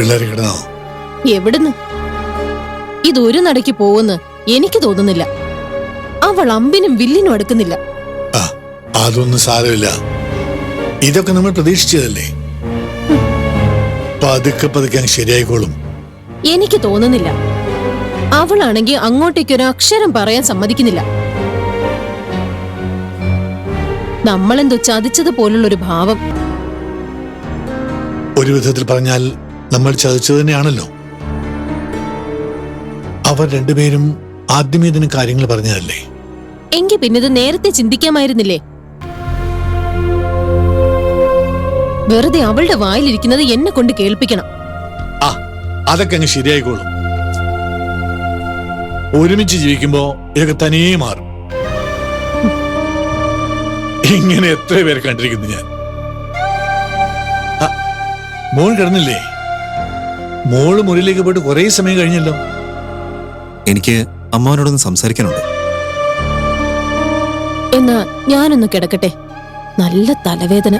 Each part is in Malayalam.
പിള്ളേർ കിടന്നോ? എവിടുന്ന്? ഇതൊരു നടക്ക് പോവെന്ന് എനിക്ക് തോന്നുന്നില്ല. അവൾ അമ്പിനും വില്ലിനും അടുക്കുന്നില്ല. ആ അതൊന്നും സാരമില്ല. ഇതൊക്കെ നമ്മൾ പ്രതീക്ഷിച്ചതല്ലേ? പതുക്കെ പതുക്കെ അങ്ങ് ശരിയായിക്കോളും. എനിക്ക് തോന്നുന്നില്ല. അവളാണെങ്കിൽ അങ്ങോട്ടേക്ക് ഒരു അക്ഷരം പറയാൻ സമ്മതിക്കുന്നില്ല. നമ്മളെന്തോ ചതിച്ചത് പോലുള്ളൊരു ഭാവം. ഒരു വിധത്തിൽ പറഞ്ഞാൽ നമ്മൾ ചതിച്ചു തന്നെയാണല്ലോ. അവർ രണ്ടുപേരും ആദ്യമേ ഇതിന് കാര്യങ്ങൾ പറഞ്ഞതല്ലേ? എങ്കിൽ പിന്നെ ഇത് നേരത്തെ ചിന്തിക്കാമായിരുന്നില്ലേ? വെറുതെ അവളുടെ വായിലിരിക്കുന്നത് എന്നെ കൊണ്ട് കേൾപ്പിക്കണം. ആ അതൊക്കെ അങ്ങ് ശരിയായിക്കോളും. ഒരുമിച്ച് ജീവിക്കുമ്പോ ഇതൊക്കെ തനിയേ മാറും. ഇങ്ങനെ എത്ര പേരെ കണ്ടിരിക്കുന്നു ഞാൻ. ആ, മോൾ കിടന്നില്ലേ? മോൾ മുറിയിലേക്ക് പോയിട്ട് കുറേ സമയം കഴിഞ്ഞല്ലോ. എനിക്ക് അമ്മാവനോടൊന്ന് സംസാരിക്കാനുണ്ട്. എന്നാ ഞാനൊന്ന് കിടക്കട്ടെ. നല്ല തലവേദന.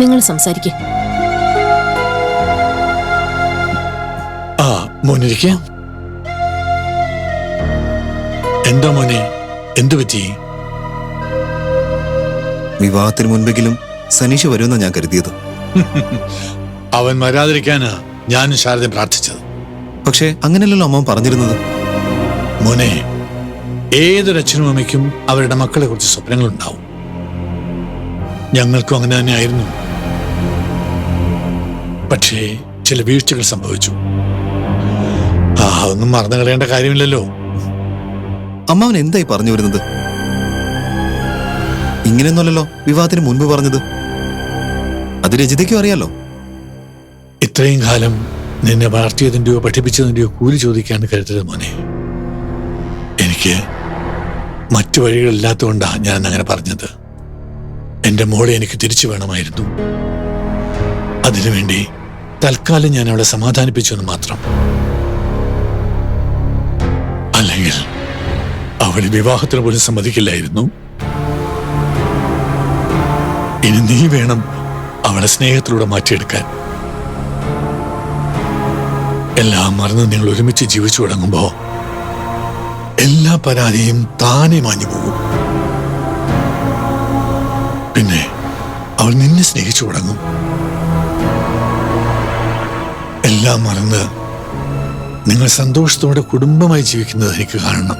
നിങ്ങൾ സംസാരിക്കേ. ആ മോനിരിക്കാം. എന്താ മോനെ? എന്തു പറ്റി? വിവാഹത്തിന് മുൻപെങ്കിലും സനീഷ് വരുമെന്നാ ഞാൻ കരുതിയത്. അവൻ വരാതിരിക്കാനാ ഞാനും ശാരദയും പ്രാർത്ഥിച്ചത്. പക്ഷേ അങ്ങനെയല്ലല്ലോ അമ്മ പറഞ്ഞിരുന്നത്? മോനെ ഏതൊരച്ഛനും അമ്മയ്ക്കും അവരുടെ മക്കളെ കുറിച്ച് സ്വപ്നങ്ങൾ ഉണ്ടാവും ഞങ്ങൾക്കും അങ്ങനെ തന്നെയായിരുന്നു പക്ഷേ ചില വീഴ്ചകൾ സംഭവിച്ചു. ആ ഒന്നും മറന്നു കളയേണ്ട കാര്യമില്ലല്ലോ. അമ്മാവൻ എന്തായി പറഞ്ഞു വരുന്നത്? ഇങ്ങനെയൊന്നുമല്ലല്ലോ വിവാഹത്തിന് മുൻപ് പറഞ്ഞത്. അത് രജിതയ്ക്കും അറിയാലോ. ഇത്രയും കാലം നിന്നെ വളർത്തിയതിന്റെയോ പഠിപ്പിച്ചതിന്റെയോ കൂലി ചോദിക്കാൻ കരുതരുത് മോനെ. എനിക്ക് മറ്റു വഴികളില്ലാത്തതുകൊണ്ടാണ് ഞാൻ അങ്ങനെ പറഞ്ഞത്. എന്റെ മോളെ എനിക്ക് തിരിച്ചു വേണമായിരുന്നു. അതിനുവേണ്ടി തൽക്കാലം ഞാൻ അവളെ സമാധാനിപ്പിച്ചു എന്ന് മാത്രം. അല്ലെങ്കിൽ അവൾ വിവാഹത്തിന് പോലും സമ്മതിക്കില്ലായിരുന്നു. ഇനി നീ വേണം അവളെ സ്നേഹത്തിലൂടെ മാറ്റിയെടുക്കാൻ. എല്ലാം മറന്ന് നിങ്ങൾ ഒരുമിച്ച് ജീവിച്ചു തുടങ്ങുമ്പോ എല്ലാ പരാതിയും താനെ മാഞ്ഞു പോകും. പിന്നെ അവൾ നിന്നെ സ്നേഹിച്ചു തുടങ്ങും. എല്ലാം മറന്ന് നിങ്ങൾ സന്തോഷത്തോടെ കുടുംബമായി ജീവിക്കുന്നത് എനിക്ക് കാണണം.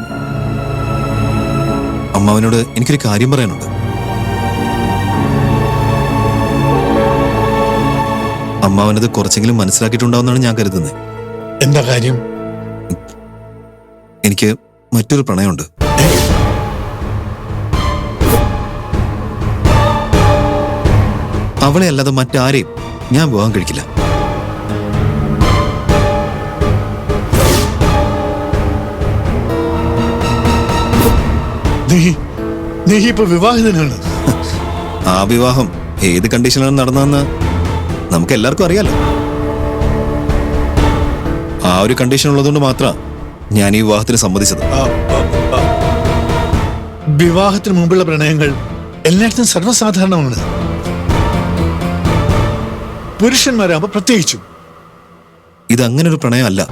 അമ്മാവനോട് എനിക്കൊരു കാര്യം പറയാനുണ്ട്. അമ്മാവനത് കുറച്ചെങ്കിലും മനസ്സിലാക്കിയിട്ടുണ്ടാവുമെന്നാണ് ഞാൻ കരുതുന്നത്. എന്താ കാര്യം? എനിക്ക് മറ്റൊരു പ്രണയമുണ്ട്. അവളെ അല്ലാതെ മറ്റാരെയും ഞാൻ വിവാഹം കഴിക്കില്ല. നീ നീ ഇപ്പൊ വിവാഹിതനാണ് ആ വിവാഹം ഏത് കണ്ടീഷനിലാണ് നടന്നതെന്ന് നമുക്ക് എല്ലാവർക്കും അറിയാലോ. ആ ഒരു കണ്ടീഷൻ ഉള്ളതുകൊണ്ട് മാത്രമാണ് ഞാൻ ഈ വിവാഹത്തിന് സമ്മതിച്ചത്. വിവാഹത്തിന് മുമ്പുള്ള പ്രണയങ്ങൾ എല്ലായിടത്തും സർവസാധാരണമാണ്. പുരുഷന്മാരാകുമ്പോ പ്രത്യേകിച്ചും. ഇത് അങ്ങനെ ഒരു പ്രണയമല്ല.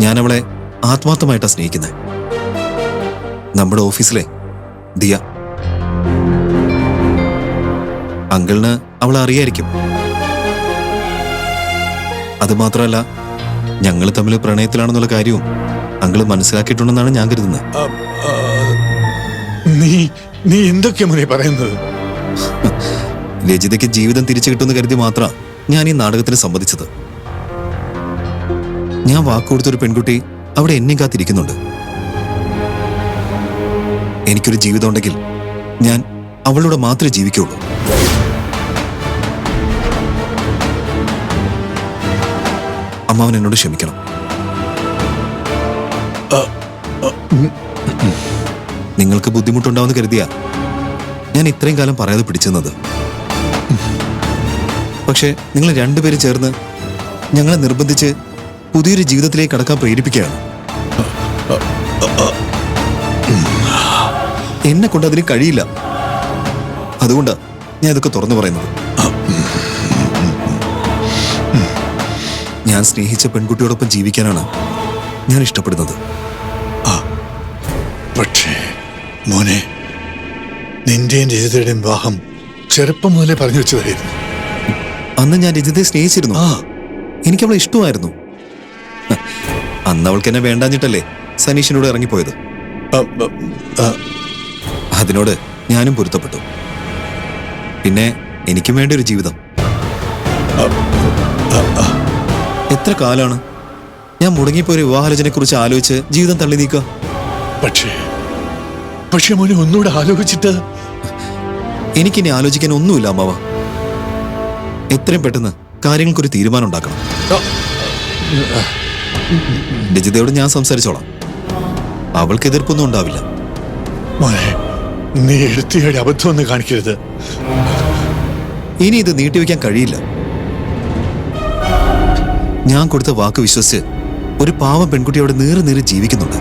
ഞാൻ അവളെ ആത്മാർത്ഥമായിട്ടാണ് സ്നേഹിക്കുന്നത് നമ്മുടെ ഓഫീസിലെ ദിയ. അങ്കിളിന് അവളെ അറിയായിരിക്കും. അത് മാത്രമല്ല ഞങ്ങൾ തമ്മിൽ പ്രണയത്തിലാണെന്നുള്ള കാര്യവും അങ്കിൾ മനസ്സിലാക്കിയിട്ടുണ്ടെന്നാണ് ഞാൻ കരുതുന്നത്. നീ നീ എന്തൊക്കെയാ മോനെ പറയുന്നത്? രജിതയ്ക്ക് ജീവിതം തിരിച്ചു കിട്ടുമെന്ന് കരുതി മാത്രം ഞാൻ ഈ നാടകത്തിന് സമ്മതിച്ചത്. ഞാൻ വാക്കുകൊടുത്തൊരു പെൺകുട്ടി അവിടെ എന്നെ കാത്തിരിക്കുന്നുണ്ട്. എനിക്കൊരു ജീവിതം ഉണ്ടെങ്കിൽ ഞാൻ അവളോട് മാത്രമേ ജീവിക്കുള്ളൂ അമ്മാവൻ എന്നോട് ക്ഷമിക്കണം. നിങ്ങൾക്ക് ബുദ്ധിമുട്ടുണ്ടാവുമെന്ന് കരുതിയ ഞാൻ ഇത്രയും കാലം പറയാതെ പിടിച്ചെന്നത്. പക്ഷേ നിങ്ങൾ രണ്ടുപേരും ചേർന്ന് ഞങ്ങളെ നിർബന്ധിച്ച് പുതിയൊരു ജീവിതത്തിലേക്ക് കടക്കാൻ പ്രേരിപ്പിക്കുകയാണ്. എന്നെ കൊണ്ട് അതിന് കഴിയില്ല. അതുകൊണ്ടാണ് ഞാൻ ഇതൊക്കെ തുറന്നു പറയുന്നത്. ഞാൻ സ്നേഹിച്ച പെൺകുട്ടിയോടൊപ്പം ജീവിക്കാനാണ് ഞാൻ ഇഷ്ടപ്പെടുന്നത്. പക്ഷേ മോനെ നിന്റെയും രജിതയുടെയും വിവാഹം ചെറുപ്പം മുതലേ പറഞ്ഞു വെച്ചതായിരുന്നു അന്ന് ഞാൻ രജിതയെ സ്നേഹിച്ചിരുന്നു. ആ. എനിക്ക് അവളെ ഇഷ്ടമായിരുന്നു. അന്ന് അവൾക്ക് എന്നെ വേണ്ടാഞ്ഞിട്ടല്ലേ സനീഷിനോട് ഇറങ്ങിപ്പോയത്. ആ, ആ, ആ, അതിനോട് ഞാനും പൊരുത്തപ്പെട്ടു. പിന്നെ എനിക്കും വേണ്ട ഒരു ജീവിതം. എത്ര കാലാണ്? ഞാൻ മുടങ്ങിപ്പോയ വിവാഹാലോചനയെ കുറിച്ച് ആലോചിച്ച് ജീവിതം തള്ളി നീക്കുക. പക്ഷേ പക്ഷേ മോനെ ഒന്നുകൂടെ ആലോചിച്ചിട്ട്. എനിക്കിനി ആലോചിക്കാൻ ഒന്നുമില്ല അമ്മാവ. എത്രയും പെട്ടെന്ന് കാര്യങ്ങൾക്കൊരു തീരുമാനം ഉണ്ടാക്കണം. രജിതയോട് ഞാൻ സംസാരിച്ചോളാം. അവൾക്ക് എതിർപ്പൊന്നും ഉണ്ടാവില്ല. മോനെ നീ എടുത്തിയുടെ അബദ്ധം ഒന്നും കാണിക്കരുത്. ഇനി ഇത് നീട്ടിവെക്കാൻ കഴിയില്ല. ഞാൻ കൊടുത്ത വാക്ക് വിശ്വസിച്ച് ഒരു പാവം പെൺകുട്ടി അവിടെ നീറി നീറി ജീവിക്കുന്നുണ്ട്.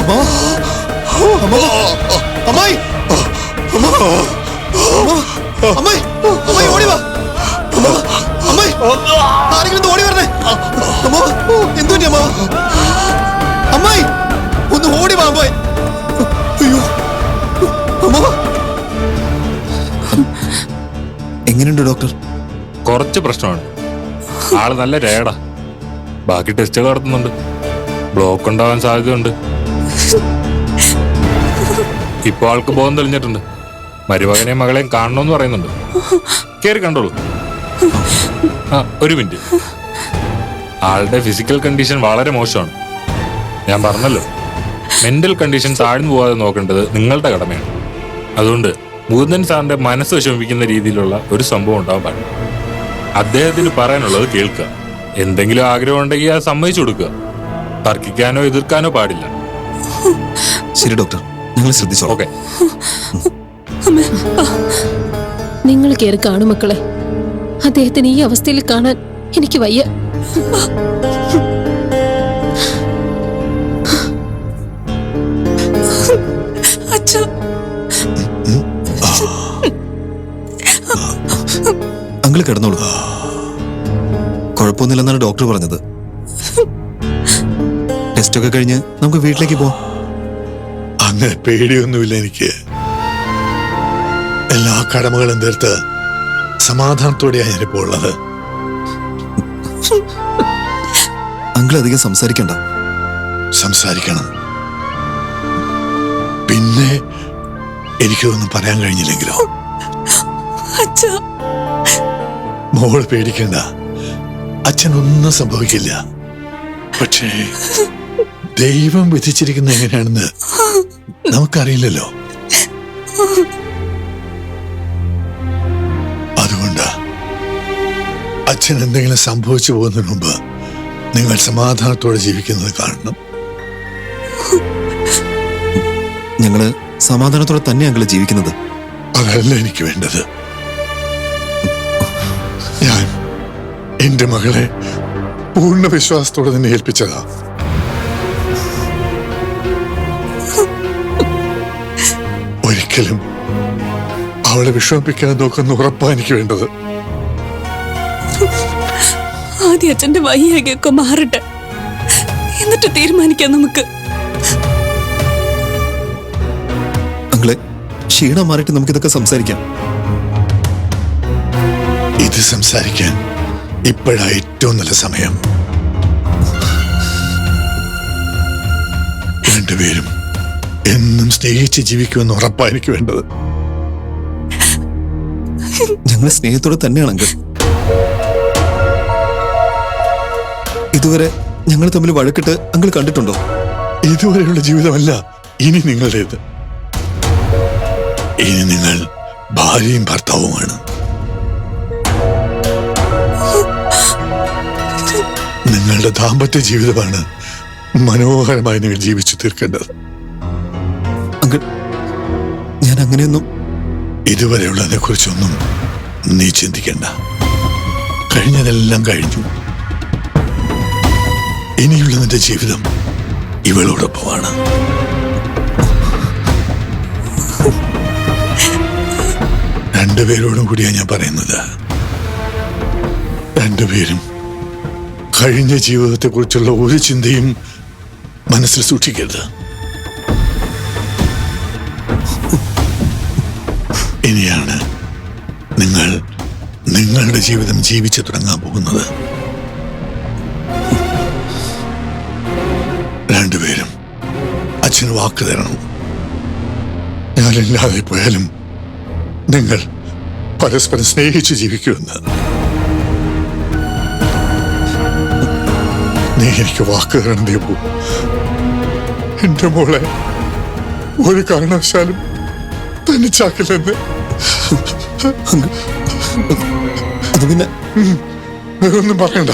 അമ്മാ. എങ്ങനെയുണ്ട് ഡോക്ടർ? കുറച്ച് പ്രശ്നമാണ് ആൾ നല്ല രേടാ ബാക്കി ടെസ്റ്റ് നടത്തുന്നുണ്ട്. ബ്ലോക്ക് ഉണ്ടാവാൻ സാധ്യതയുണ്ട്. ഇപ്പൊ ആൾക്ക് ബോധം തെളിഞ്ഞിട്ടുണ്ട്. മരുമകനെയും മകളെയും കാണണമെന്ന് പറയുന്നുണ്ട്. കേറി കണ്ടോളൂ. ആ ഒരു മിനിറ്റ് ആളുടെ ഫിസിക്കൽ കണ്ടീഷൻ വളരെ മോശമാണ്. ഞാൻ പറഞ്ഞല്ലോ. മെന്റൽ കണ്ടീഷൻ താഴ്ന്നു പോകാതെ നോക്കേണ്ടത് നിങ്ങളുടെ കടമയാണ്. അതുകൊണ്ട് മുകുന്ദൻ സാറിന്റെ മനസ്സ് വിഷമിപ്പിക്കുന്ന രീതിയിലുള്ള ഒരു സംഭവം ഉണ്ടാവാൻ പാടില്ല. അദ്ദേഹത്തിന് പറയാനുള്ളത് കേൾക്കുക. എന്തെങ്കിലും ആഗ്രഹം ഉണ്ടെങ്കിൽ അത് സമ്മതിച്ചു കൊടുക്കുക. തർക്കിക്കാനോ എതിർക്കാനോ പാടില്ല. ശരി ഡോക്ടർ. നിങ്ങൾ ശ്രദ്ധിച്ചോ ഓക്കെ. നിങ്ങൾ കയറി കാണും മക്കളെ. അദ്ദേഹത്തിന് ഈ അവസ്ഥയിൽ കാണാൻ എനിക്ക് വയ്യ. കിടന്നോളൂ. കുഴപ്പമൊന്നുമില്ലെന്നാണ് ഡോക്ടർ പറഞ്ഞത്. ടെസ്റ്റൊക്കെ കഴിഞ്ഞ് നമുക്ക് വീട്ടിലേക്ക് പോവാം. അങ്ങനെ പേടിയൊന്നുമില്ല എനിക്ക്. എല്ലാ കടമകളും തീർത്ത് സമാധാനത്തോടെയാണ് ഞാനിപ്പോ ഉള്ളത്. അങ്കിൾ അധികം സംസാരിക്കണ്ട. സംസാരിക്കണം. പിന്നെ എനിക്കൊന്നും പറയാൻ കഴിഞ്ഞില്ലെങ്കിലോ? അച്ഛാ. മോൾ പേടിക്കണ്ട. അച്ഛനൊന്നും സംഭവിക്കില്ല. പക്ഷേ ദൈവം വിധിച്ചിരിക്കുന്ന എങ്ങനെയാണെന്ന് നമുക്കറിയില്ലല്ലോ. അതുകൊണ്ട് അച്ഛൻ എന്തെങ്കിലും സംഭവിച്ചു പോകുന്നതിന് മുമ്പ് നിങ്ങൾ സമാധാനത്തോടെ ജീവിക്കുന്നത് കാണണം. ഞങ്ങൾ സമാധാനത്തോടെ തന്നെയാണ് ജീവിക്കുന്നത്. അതല്ല എനിക്ക് വേണ്ടത്. എന്റെ മകളെ പൂർണ വിശ്വാസത്തോടെ തന്നെ ഏൽപ്പിച്ചതാ. ഒരിക്കലും അവളെ വിഷമിപ്പിക്കാൻ നോക്കുന്ന ഉറപ്പാ എനിക്ക് വേണ്ടത്. ആദ്യ അച്ഛന്റെ വയ്യാകൊക്കെ മാറട്ടെ. എന്നിട്ട് തീരുമാനിക്കാം നമുക്ക്. അങ്ങളെ ക്ഷീണം മാറിയിട്ട് നമുക്കിതൊക്കെ സംസാരിക്കാം. ഇത് സംസാരിക്കാൻ ഇപ്പോഴാ ഏറ്റവും നല്ല സമയം. രണ്ടുപേരും എന്നും സ്നേഹിച്ച് ജീവിക്കുമെന്ന് ഉറപ്പാ എനിക്ക് വേണ്ടത്. ഞങ്ങൾ സ്നേഹത്തോടെ തന്നെയാണെങ്കിൽ ഇതുവരെ ഞങ്ങൾ തമ്മിൽ വഴക്കിട്ട് അങ്കിൾ കണ്ടിട്ടുണ്ടോ? ഇതുവരെയുള്ള ജീവിതമല്ല ഇനി നിങ്ങളുടേത്. ഇനി നിങ്ങൾ ഭാര്യയും ഭർത്താവുമാണ്. നിങ്ങളുടെ ദാമ്പത്യ ജീവിതമാണ് മനോഹരമായി നിങ്ങൾ ജീവിച്ചു തീർക്കേണ്ടത്. ഞാൻ അങ്ങനെയൊന്നും ഇതുവരെയുള്ളതിനെ കുറിച്ചൊന്നും നീ ചിന്തിക്കണ്ട. കഴിഞ്ഞതെല്ലാം കഴിഞ്ഞു. ഇനിയുള്ള നിന്റെ ജീവിതം ഇവളോടൊപ്പമാണ്. രണ്ടുപേരോടും കൂടിയാണ് ഞാൻ പറയുന്നത്. രണ്ടുപേരും കഴിഞ്ഞ ജീവിതത്തെക്കുറിച്ചുള്ള ഒരു ചിന്തയും മനസ്സിൽ സൂക്ഷിക്കരുത്. ഇനിയാണ് നിങ്ങൾ നിങ്ങളുടെ ജീവിതം ജീവിച്ചു തുടങ്ങാൻ പോകുന്നത്. രണ്ടുപേരും അച്ഛന് വാക്ക് തരണം. ഞാനില്ലാതെ പോയാലും നിങ്ങൾ പരസ്പരം സ്നേഹിച്ച് ജീവിക്കുമെന്ന്. നീ എനിക്ക് വാക്ക് തരണം ദീപു എന്റെ മോളെ ഒരു കാരണവശാലും തനിച്ചാക്കില്ലെന്ന് അത് പിന്നെ വേറൊന്നും പറയണ്ട.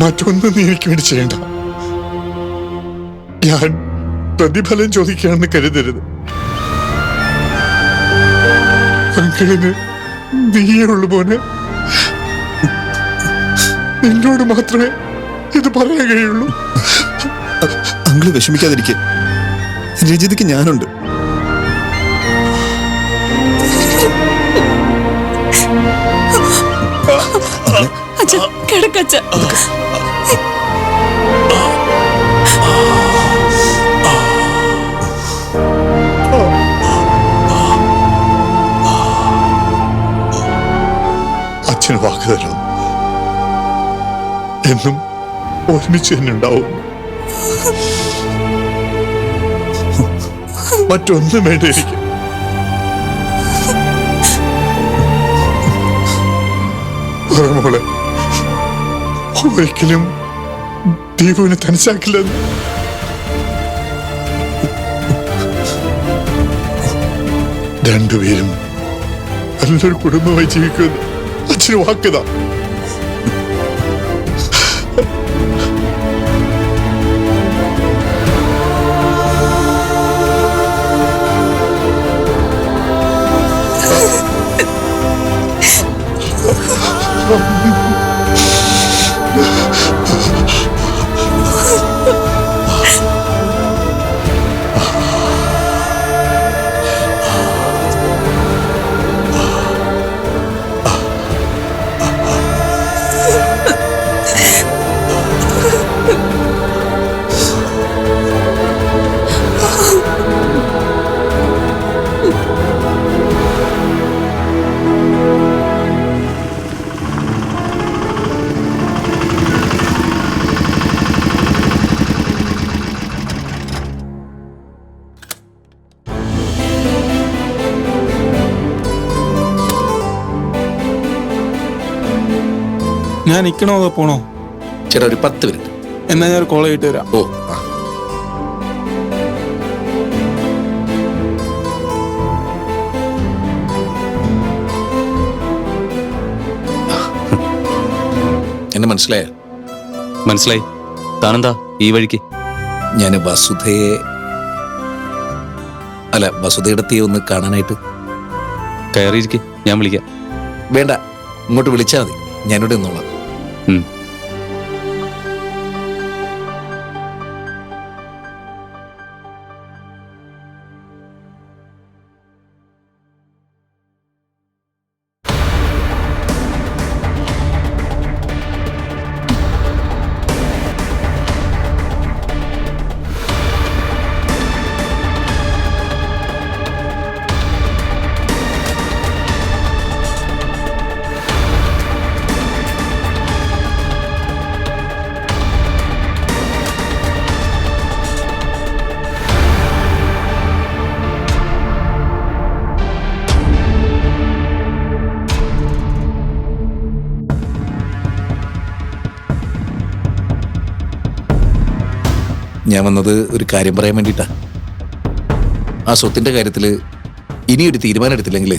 മറ്റൊന്നും നീ എനിക്ക് വേണ്ടി ചെയ്യണ്ട. ഞാൻ പ്രതിഫലം ചോദിക്കുകയാണെന്ന് കരുതരുത്. അങ്കിളിന് നീയേ ഉള്ളു നിന്നോട് മാത്രമേ ഇത് പറയാൻ കഴിയുള്ളൂ അങ്കിൾ വിഷമിക്കാതിരിക്കെ. രജിതയ്ക്ക് ഞാനുണ്ട്. അച്ഛ കിടക്കച്ച അച്ഛന് വാക്ക് തരണം. എന്നും ഒരുമിച്ച് തന്നെ ഉണ്ടാവും മറ്റൊന്നും വേണ്ട എനിക്ക് മോളെ ഒരിക്കലും ദീപുവിനെ തനിച്ചാക്കില്ലെന്ന്. രണ്ടുപേരും നല്ലൊരു കുടുംബമായി ജീവിക്കുമെന്ന് അച്ഛന് വാക്കുതാ ഞാൻ നിൽക്കണോ അതോ പോണോ? ചേട്ടാ ഒരു പത്ത് മിനിറ്റ്. എന്നാ ഞാൻ ഒരു കോൾ ചെയ്തിട്ട് വരാം. ഓ ആ. എന്നെ മനസ്സിലായ? മനസ്സിലായി. താനെന്താ ഈ വഴിക്ക്? ഞാൻ വസുധയെ അല്ല വസുധയുടെ തീ ഒന്ന് കാണാനായിട്ട്. കയറിയിരിക്കെ. ഞാൻ വിളിക്കാം. വേണ്ട ഇങ്ങോട്ട് വിളിച്ചാൽ മതി. ഞാനിവിടെ നിന്നോളാം. ഞാൻ വന്നത് ഒരു കാര്യം പറയാൻ വേണ്ടിയിട്ടാണ് ആ സ്വത്തിന്റെ കാര്യത്തിൽ ഇനിയൊരു തീരുമാനം എടുത്തില്ലെങ്കിൽ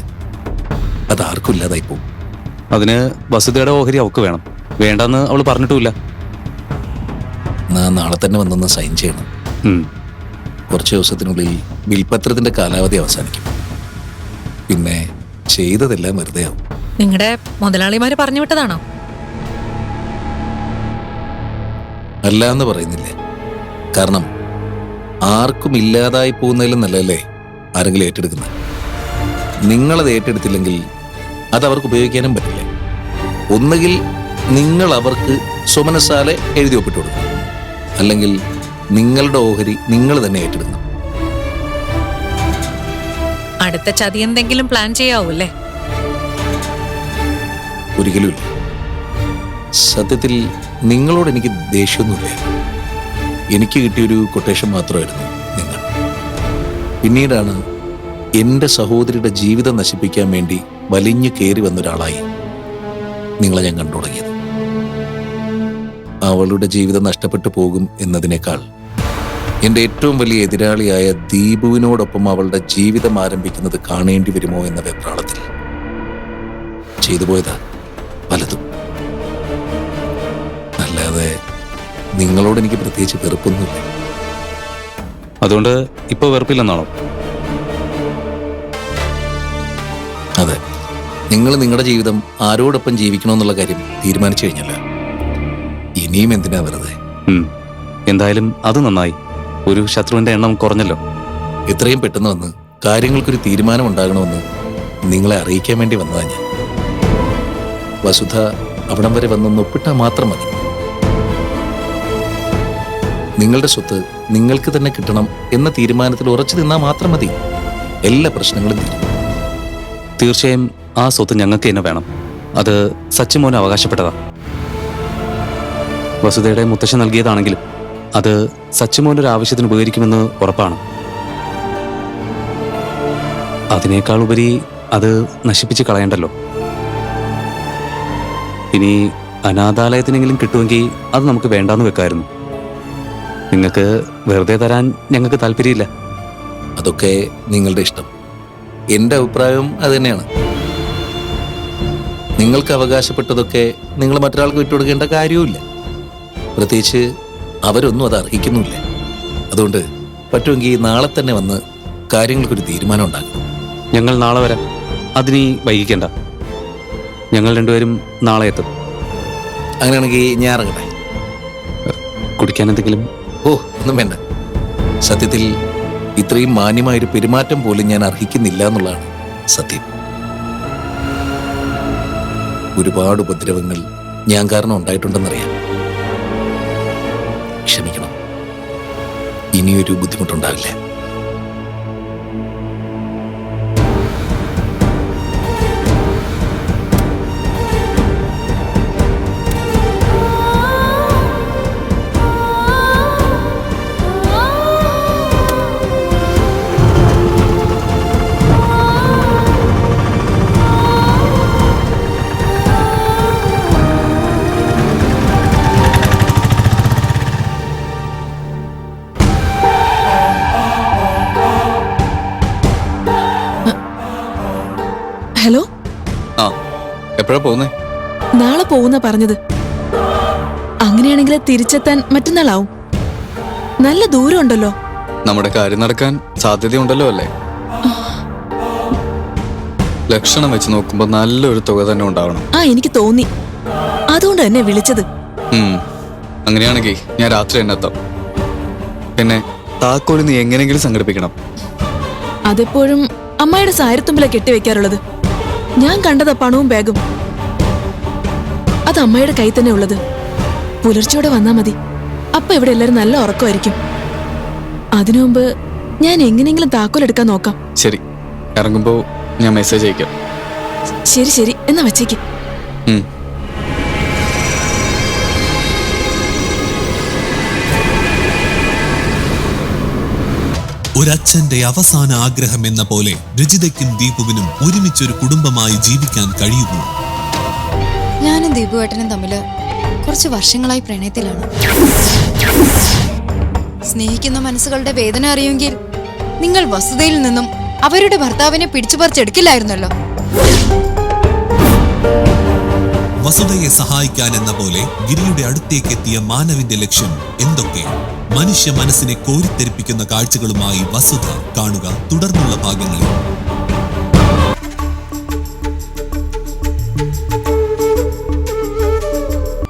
അത് ആർക്കും ഇല്ലാതായി പോകും. അതിന് വസുദയുടെ ഓഹരി അവക്ക് വേണം. വേണ്ടെന്ന് അവൾ പറഞ്ഞിട്ടുമില്ല. ഞാൻ നാളെ തന്നെ വന്നൊന്ന് സൈൻ ചെയ്യണം. കുറച്ച് ദിവസത്തിനുള്ളിൽ വിൽപത്രത്തിന്റെ കാലാവധി അവസാനിക്കും. പിന്നെ ചെയ്തതെല്ലാം വെറുതെ ആവും. നിങ്ങളുടെ മുതലാളിമാര് പറഞ്ഞു വിട്ടതാണോ? അല്ല എന്ന് പറയുന്നില്ല? കാരണം ആർക്കും ഇല്ലാതായി പോകുന്നതിലും നല്ലതല്ലേ ആരെങ്കിലും ഏറ്റെടുക്കുന്നത്? നിങ്ങളത് ഏറ്റെടുത്തില്ലെങ്കിൽ അത് അവർക്ക് ഉപയോഗിക്കാനും പറ്റില്ല. ഒന്നുകിൽ നിങ്ങൾ അവർക്ക് സുമനസാലെ എഴുതി ഒപ്പിട്ട് കൊടുക്കണം അല്ലെങ്കിൽ നിങ്ങളുടെ ഓഹരി നിങ്ങൾ തന്നെ ഏറ്റെടുക്കണം. അടുത്ത ചതി എന്തെങ്കിലും പ്ലാൻ ചെയ്യാവൂല്ലേ? ഒരിക്കലുമില്ല സത്യത്തിൽ നിങ്ങളോട് എനിക്ക് ദേഷ്യമൊന്നുമില്ല. എനിക്ക് കിട്ടിയൊരു കൊട്ടേഷൻ മാത്രമായിരുന്നു നിങ്ങൾ. പിന്നീടാണ് എന്റെ സഹോദരിയുടെ ജീവിതം നശിപ്പിക്കാൻ വേണ്ടി വലിഞ്ഞു കയറി വന്ന ഒരാളായി നിങ്ങളെ ഞാൻ കണ്ടു തുടങ്ങിയത്. അവളുടെ ജീവിതം നഷ്ടപ്പെട്ടു പോകും എന്നതിനേക്കാൾ എന്റെ ഏറ്റവും വലിയ എതിരാളിയായ ദീപുവിനോടൊപ്പം അവളുടെ ജീവിതം ആരംഭിക്കുന്നത് കാണേണ്ടി വരുമോ എന്ന വെപ്രാളത്തിൽ ചെയ്തു പോയതാ. നിങ്ങളോട് എനിക്ക് പ്രത്യേകിച്ച് വെറുപ്പൊന്നുമില്ല. അതുകൊണ്ട് ഇപ്പൊ വെറുപ്പില്ലെന്നാണോ? അതെ. നിങ്ങൾ നിങ്ങളുടെ ജീവിതം ആരോടൊപ്പം ജീവിക്കണമെന്നുള്ള കാര്യം തീരുമാനിച്ചു കഴിഞ്ഞല്ല. ഇനിയും എന്തിനാ വെറുതെ? എന്തായാലും അത് നന്നായി. ഒരു ശത്രുവിന്റെ എണ്ണം കുറഞ്ഞല്ലോ. ഇത്രയും പെട്ടെന്ന് വന്ന് കാര്യങ്ങൾക്കൊരു തീരുമാനം ഉണ്ടാകണമെന്ന് നിങ്ങളെ അറിയിക്കാൻ വേണ്ടി വന്നതാ ഞാൻ. വസുധ അവിടം വരെ വന്നൊന്ന് ഒപ്പിട്ടാൽ മാത്രം മതി. നിങ്ങളുടെ സ്വത്ത് നിങ്ങൾക്ക് തന്നെ കിട്ടണം എന്ന തീരുമാനത്തിൽ ഉറച്ചു നിന്നാൽ മാത്രം മതി. എല്ലാ പ്രശ്നങ്ങളും തീരും. തീർച്ചയായും ആ സ്വത്ത് ഞങ്ങൾക്ക് തന്നെ വേണം. അത് സച്ചിമോൻ അവകാശപ്പെട്ടതാ. വസുധയുടെ മുത്തശ്ശൻ നൽകിയതാണെങ്കിലും അത് സച്ചിമോന്റെ ഒരു ആവശ്യത്തിന് ഉപകരിക്കുമെന്ന് ഉറപ്പാണ്. അതിനേക്കാൾ ഉപരി അത് നശിപ്പിച്ച് കളയണ്ടല്ലോ. ഇനി അനാഥാലയത്തിനെങ്കിലും കിട്ടുമെങ്കിൽ അത് നമുക്ക് വേണ്ടാന്ന് വെക്കായിരുന്നു. നിങ്ങൾക്ക് വെറുതെ തരാൻ ഞങ്ങൾക്ക് താല്പര്യമില്ല. അതൊക്കെ നിങ്ങളുടെ ഇഷ്ടം. എന്റെ അഭിപ്രായം അത് തന്നെയാണ് നിങ്ങൾക്ക് അവകാശപ്പെട്ടതൊക്കെ നിങ്ങൾ മറ്റൊരാൾക്ക് വിട്ടുകൊടുക്കേണ്ട കാര്യവുമില്ല. പ്രത്യേകിച്ച് അവരൊന്നും അത് അർഹിക്കുന്നുമില്ല. അതുകൊണ്ട് പറ്റുമെങ്കിൽ നാളെ തന്നെ വന്ന് കാര്യങ്ങൾക്കൊരു തീരുമാനം ഉണ്ടാകും ഞങ്ങൾ നാളെ വരാം. അതിനി വൈകിക്കണ്ട. ഞങ്ങൾ രണ്ടുപേരും നാളെ എത്തും. അങ്ങനെയാണെങ്കിൽ ഞാൻ ഇറങ്ങട്ടെ. കുടിക്കാൻ എന്തെങ്കിലും ഓ ഒന്നും വേണ്ട. സത്യത്തിൽ ഇത്രയും മാന്യമായൊരു പെരുമാറ്റം പോലും ഞാൻ അർഹിക്കുന്നില്ല എന്നുള്ളതാണ് സത്യം. ഒരുപാട് ഉപദ്രവങ്ങൾ ഞാൻ കാരണം ഉണ്ടായിട്ടുണ്ടെന്നറിയാം. ക്ഷമിക്കണം. ഇനിയൊരു ബുദ്ധിമുട്ടുണ്ടാവില്ല. എപ്പോഴാ പോകുന്നേ? നാളെ പോകുന്ന പറഞ്ഞത്. അങ്ങനെയാണെങ്കിൽ തിരിച്ചെത്താൻ മറ്റന്നാളാവും. നല്ല ദൂരം ഉണ്ടല്ലോ നമ്മുടെ കാര്യം നടക്കാൻ സാധ്യതയുണ്ടല്ലോ അല്ലേ? ലക്ഷണം വെച്ച് നോക്കുമ്പോ നല്ലൊരു തുക തന്നെ ഉണ്ടാവണം. ആ എനിക്ക് തോന്നി. അതുകൊണ്ട് തന്നെ വിളിച്ചത്. അങ്ങനെയാണെങ്കിൽ ഞാൻ രാത്രി തന്നെ എത്താം. പിന്നെ താക്കോൽ നീ എങ്ങനെയെങ്കിലും സംഘടിപ്പിക്കണം. അതെപ്പോഴും അമ്മയുടെ സാരത്തുമ്പിലെ കെട്ടിവെക്കാറുള്ളത്. ഞാൻ കണ്ടതാ പണവും ബാഗും. അത് അമ്മയുടെ കൈ തന്നെ ഉള്ളത്. പുലർച്ചയോടെ വന്നാ മതി. അപ്പൊ ഇവിടെ എല്ലാരും നല്ല ഉറക്കമായിരിക്കും. അതിനു മുമ്പ് ഞാൻ എങ്ങനെയെങ്കിലും താക്കോലെടുക്കാൻ നോക്കാം. ശരി. ഇറങ്ങുമ്പോ ഞാൻ മെസ്സേജ് അയക്കാം. ശരി ശരി. എന്നാ വച്ചേക്ക്. ഒരച്ഛന്റെ അവസാന ആഗ്രഹം എന്ന പോലെ രജിതയ്ക്കും ദീപുവിനും ഒരുമിച്ചൊരു കുടുംബമായി ജീവിക്കാൻ കഴിയുമോ ഞാനും ദീപുവേട്ടനും തമ്മിൽ കുറച്ച് വർഷങ്ങളായി പ്രണയത്തിലാണ്. സ്നേഹിക്കുന്ന മനസ്സുകളുടെ വേദന അറിയുമെങ്കിൽ നിങ്ങൾ വസുതയിൽ നിന്നും അവരുടെ ഭർത്താവിനെ പിടിച്ചു പറിച്ചെടുക്കില്ലായിരുന്നല്ലോ വസുതയെ സഹായിക്കാൻ എന്ന പോലെ ഗിരിയുടെ അടുത്തേക്ക് എത്തിയ മാനവിന്റെ ലക്ഷ്യം എന്തൊക്കെ? മനുഷ്യ മനസ്സിനെ കോരിത്തെരിപ്പിക്കുന്ന കാഴ്ചകളുമായി വസുധ കാണുക തുടർന്നുള്ള ഭാഗങ്ങളിൽ